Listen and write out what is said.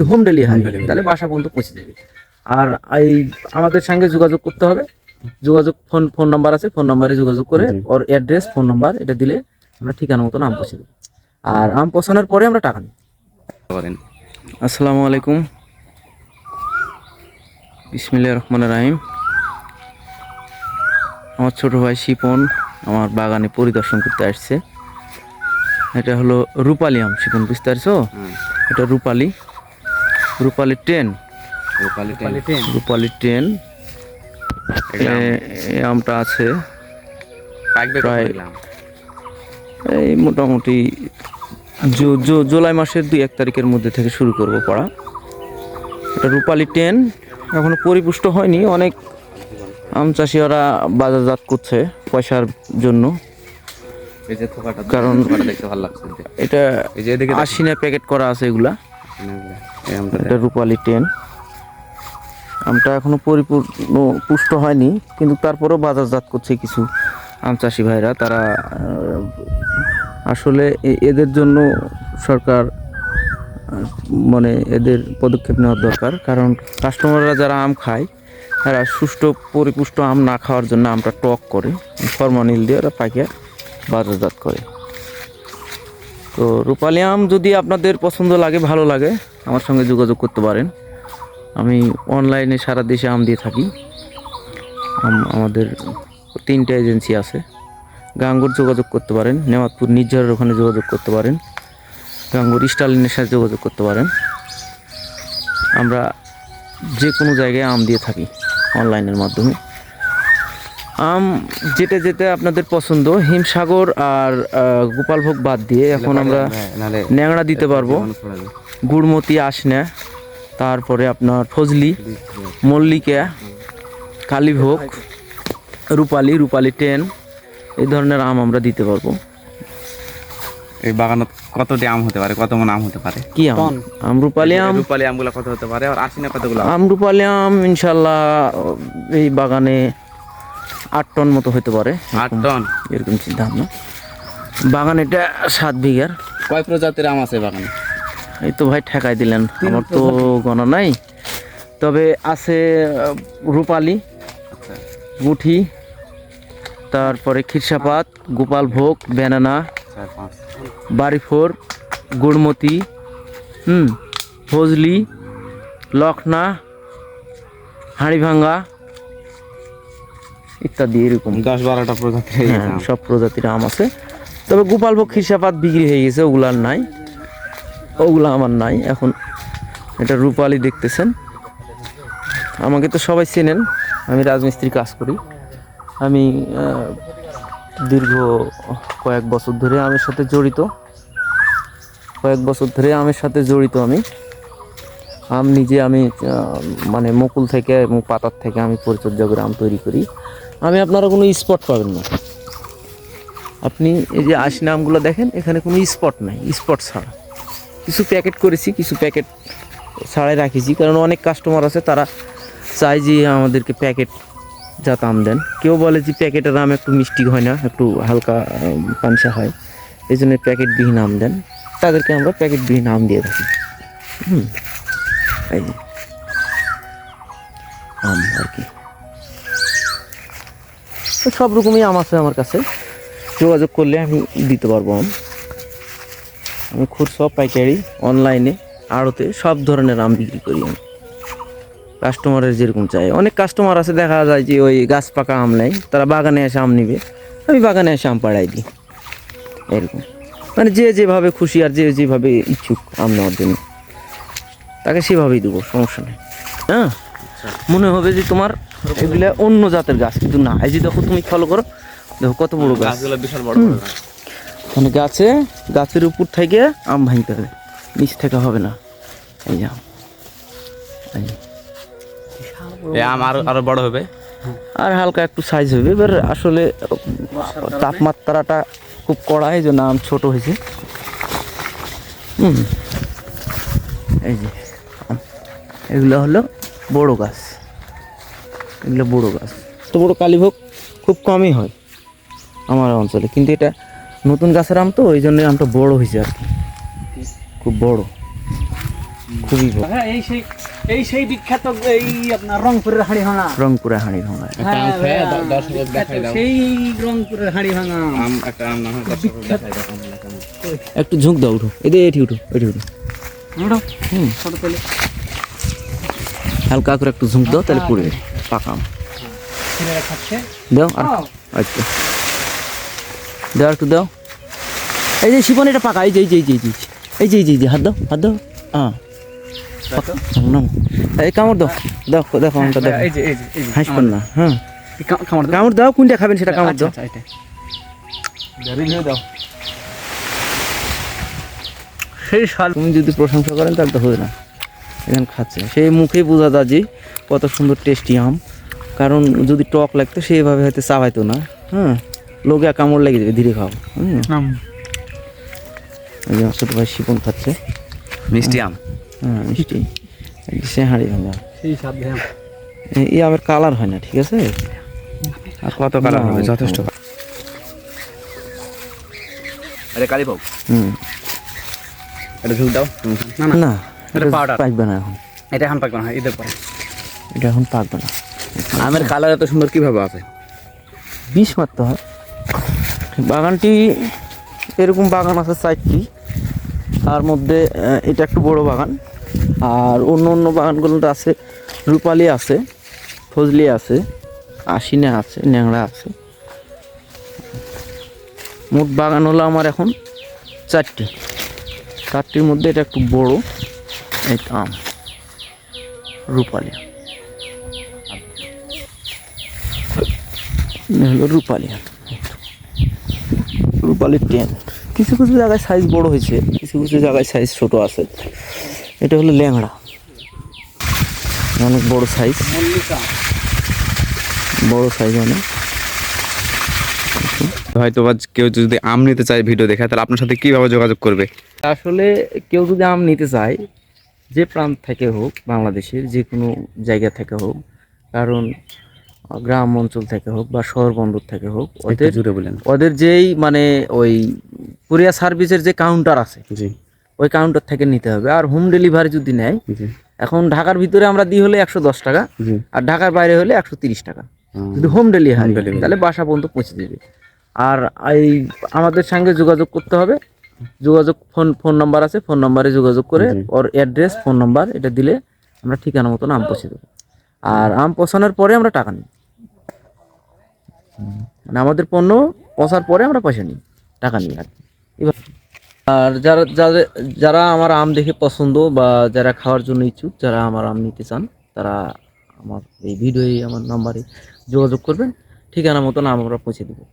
Home delivery তাহলে বাসা পর্যন্ত পৌঁছে দেবে আর এই আমাদের সঙ্গে যোগাযোগ করতে হবে। যোগাযোগ ফোন ফোন নাম্বার আছে ফোন নাম্বারে যোগাযোগ করে ওর অ্যাড্রেস ফোন নাম্বার এটা দিলে আমরা ঠিকানা মতন আম পৌঁছে দেবো। আর আম পৌঁছানোর পরে আমরা টাকা নিই আসসালামু আলাইকুম। বিসমিল্লাহির রহমান রাহিম। আমার ছোট ভাই শিপন আমার বাগানে পরিদর্শন করতে আসছে। এটা হলো রূপালি আম শিপন বুঝতে পারছ? এটা রূপালি। রূপালি টেন রূপালি রূপালি টেন এই আমটা আছে প্রায়- এই মোটামুটি জু- জু- জুলাই মাসের দুই এক তারিখের মধ্যে থেকে শুরু করব পড়া। এটা রূপালি টেন এখনও পরিপুষ্ট হয়নি অনেক আম চাষি ওরা বাজারজাত করছে পয়সার জন্য। এই যে থোকাটা কারণ- দেখতে ভালো লাগছে। এটা এই যে এদিকে আশিনা প্যাকেট করা আছে এগুলা। এটা রূপালি টেন। আমটা এখনও পরিপূর্ণ পুষ্ট হয়নি কিন্তু তারপরেও বাজারজাত করছে কিছু আম চাষি ভাইরা। তারা আসলে এদের জন্য সরকার মানে এদের পদক্ষেপ নেওয়ার দরকার। কারণ কাস্টমাররা যারা আম খায় তারা সুষ্ঠু পরিপুষ্ট আম না খাওয়ার জন্য আমটা টক করে ফরমানিল দিয়ে ওরা পাইকে বাজারজাত করে। তো রূপালি আম যদি আপনাদের পছন্দ লাগে, ভালো লাগে, আমার সঙ্গে যোগাযোগ করতে পারেন। আমি অনলাইনে সারা দেশে আম দিয়ে থাকি। আম- আমাদের তিনটে এজেন্সি আছে। গাঙ্গুর যোগাযোগ করতে পারেন, নেওয়াতপুর নির্ঝরের ওখানে যোগাযোগ করতে পারেন, গাঙ্গুর স্টালিনের সাথে যোগাযোগ করতে পারেন। আমরা যে কোনো জায়গায় আম দিয়ে থাকি, অনলাইনের মাধ্যমে। আম যেটা যেটা আপনাদের পছন্দ হিমসাগর আর গোপালভোগ বাদ দিয়ে এখন আমরা ন্যাংড়া দিতে পারব। গুড়মতি আসনা তারপরে আপনার ফজলি মল্লিকা কালীভোগ রূপালি রূপালি টেন এই ধরনের আম আমরা দিতে পারব। এই বাগানত কতটি আম হতে পারে? কত মন আম হতে পারে? কি আম? আম রূপালি আম। রূপালি আমগুলো কত হতে পারে? আর আসিনা কতগুলো আম? আম রূপালি আম ইনশাল্লাহ এই বাগানে আট টন মতো হতে পারে। আট টন? এরকম চিন্তা ভাবনা বাগান এটা সাত বিঘার। কয় প্রজাতির আম আছে বাগানে? এই তো ভাই ঠেকাই দিলেন। আমার তো গণনা নাই। তবে আছে রূপালি আচ্ছা। গুঠি তারপরে খিরসাপাত গোপাল ভোগ ব্যানানা বাড়িফোর গুড়মতি হুম ফজলি লখনা হাঁড়িভাঙ্গা ইত্যাদি এরকম। দশ বারোটা প্রজাতির হ্যাঁ। সব প্রজাতির আম আছে। তবে গোপাল ভোগ খিরসাপাত বিক্রি হয়ে গেছে ওগুলার নাই। ওগুলা আমার নাই এখন এটা রূপালি দেখতেছেন। আমাকে তো সবাই চেনেন আমি রাজমিস্ত্রি কাজ করি। আমি দীর্ঘ কয়েক বছর ধরে আমের সাথে জড়িত। কয়েক বছর ধরে আমের সাথে জড়িত আমি। আম নিজে আমি মানে মুকুল থেকে এবং পাতার থেকে আমি পরিচর্যা করে আম তৈরি করি। আমি আপনারা কোনো স্পট পাবেন না। আপনি এই যে আশি আমগুলো দেখেন, এখানে কোনো স্পট নাই স্পট ছাড়া। কিছু প্যাকেট করেছি, কিছু প্যাকেট ছাড়াই রাখেছি, কারণ অনেক কাস্টমার আছে, তারা চায় যে আমাদেরকে প্যাকেট জাত আম দেন। কেউ বলে যে প্যাকেটের আম একটু মিষ্টি হয় না, একটু হালকা পানসা হয়, এই জন্য প্যাকেটবিহীন আম দেন। তাদেরকে আমরা প্যাকেটবিহীন আম দিয়ে থাকি। হুম। যে। আম আর কি। সব রকমই আম আছে আমার কাছে। যোগাযোগ করলে আমি দিতে পারব আম। আমি খুচরা পাইকারি অনলাইনে আড়তে সব ধরনের আম বিক্রি করি আমি। কাস্টমারের যেরকম চাই। অনেক কাস্টমার আছে, দেখা যায় যে ওই গাছ পাকা আম নেই তারা বাগানে এসে আম নিবে। আমি বাগানে এসে আম পাড়াই দিই। এরকম। মানে যে যেভাবে খুশি আর যে যেভাবে ইচ্ছুক আম নেওয়ার জন্য। তাকে সেভাবেই দেবো সমস্যা নেই। হ্যাঁ? মনে হবে যে তোমার এগুলা অন্য জাতের গাছ কিন্তু না এই যে দেখো তুমি ফলো করো দেখো কত বড় গাছ। গাছগুলো বিশাল বড় মানে গাছে গাছের উপর থেকে আম ভাঙতে হবে নিচ থেকে হবে না। এই যে আম। এই আম আরও আরও বড় হবে। আর হালকা একটু সাইজ হবে এবার আসলে তাপমাত্রাটা খুব কড়া এই জন্য আম ছোট হয়েছে। হুম। এই যে। এগুলো হলো বড় গাছ। এগুলো বড় গাছ। তো বড় কালীভোগ খুব কমই হয় আমার অঞ্চলে। কিন্তু এটা নতুন গাছের আম তো ওই জন্য আমটা বড় হয়েছে আর কি। খুব বড়। খুবই বড়। হ্যাঁ এই সেই এই সেই বিখ্যাত এই আপনার রংপুরের হাড়ি ভাঙা রংপুরে হাঁড়ি ভাঙা সেই রংপুরের হাড়ি ভাঙা আম একটা আম না হয় ঝুঁক দাও উঠো। এদিকে এটি উঠো এটি উঠো। মোটো হুম। ছোট পেলে হালকা করে একটু ঝুঁক দাও তাহলে পড়ে যাবে পাকা আম দাও আর আচ্ছা দাও একটু দাও এই যে শিপন এটা পাকা এই যে এই যে এই যে এই যে এই যে এই যে হাত দাও হাত দাও হ্যাঁ এই কামড় দাও দেখো আমটা দেখো হাসবেন না হ্যাঁ কামড় দাও কোনটা খাবেন সেটা কামড় আচ্ছা, দাও আচ্ছা, এটা। দাও সেই সাল তুমি যদি প্রশংসা করেন তাহলে তো হবে না এখন খাচ্ছে। সেই মুখেই বোঝা যায় যে কত সুন্দর টেস্টি আম। কারণ যদি টক লাগতো সেইভাবে হয়তো চাবাইতো না। হ্যাঁ লোকে কামড় লেগে যাবে ধীরে খাও। হুম। আমার ছোট ভাই শিপন খাচ্ছে। মিষ্টি আম। হ্যাঁ মিষ্টি। সে হাঁড়ি ভাঙা। এই আবার কালার হয় না ঠিক আছে? আর কত কালার হবে? যথেষ্ট। আরে কালী বাবু হুম। এটা ঝুল দাও। না না। না। এটা powder। পাকবে না এখন। এটা এখন পাকবে না ঈদের পরে। এটা এখন পাকবে না। আমের কালার এত সুন্দর কীভাবে আছে? বিষ মারতে হয়। বাগানটি এরকম বাগান আছে চারটি। তার মধ্যে এটা একটু বড় বাগান। আর অন্য অন্য বাগানগুলোতে আছে রূপালি আছে ফজলি আছে আশিনা আছে ন্যাংড়া আছে। মোট বাগান হলো আমার এখন চারটি। চারটির মধ্যে এটা একটু বড়। এই তো আম। রূপালি হলো রূপালি আম। রূপালির টেন। কিছু কিছু জায়গায় সাইজ বড় হয়েছে কিছু কিছু জায়গায় সাইজ ছোট আছে। এটা হলো ল্যাংড়া। অনেক বড় সাইজ বড় সাইজ অনেক। হয়তো বা কেউ যদি আম নিতে চায় ভিডিও দেখে তাহলে আপনার সাথে কীভাবে যোগাযোগ করবে? আসলে কেউ যদি আম নিতে চায় যে প্রান্ত থেকে হোক বাংলাদেশের যে কোনো জায়গা থেকে হোক কারণ গ্রাম অঞ্চল থেকে হোক বা শহর বন্দর থেকে হোক ওদের জুড়ে বলেন। ওদের যেই মানে ওই কুরিয়ার সার্ভিসের যে কাউন্টার আছে জি। ওই কাউন্টার থেকে নিতে হবে। আর হোম ডেলিভারি যদি নেয় এখন ঢাকার ভিতরে আমরা দিই হলে একশো দশ টাকা আর ঢাকার বাইরে হলে একশো তিরিশ টাকা। যদি হোম ডেলিভারি তাহলে বাসা পর্যন্ত পৌঁছে দেবে আর এই আমাদের সঙ্গে যোগাযোগ করতে হবে যোগাযোগ ফোন ফোন নাম্বার আছে ফোন নাম্বারে যোগাযোগ করে। ওর অ্যাড্রেস ফোন নাম্বার এটা দিলে আমরা ঠিকানা মতন আম পৌঁছে দেবো। আর আম পৌঁছানোর পরে আমরা টাকা নিই মানে আমাদের পণ্য পৌঁছার পরে আমরা পয়সা নিই টাকা নিই আর এবার আর যারা যাদের যারা আমার আম দেখে পছন্দ বা যারা খাওয়ার জন্য ইচ্ছুক যারা আমার আম নিতে চান তারা আমার এই ভিডিওয়ে আমার নাম্বারে যোগাযোগ করবেন। ঠিকানা মতন আম আমরা পৌঁছে দেবো।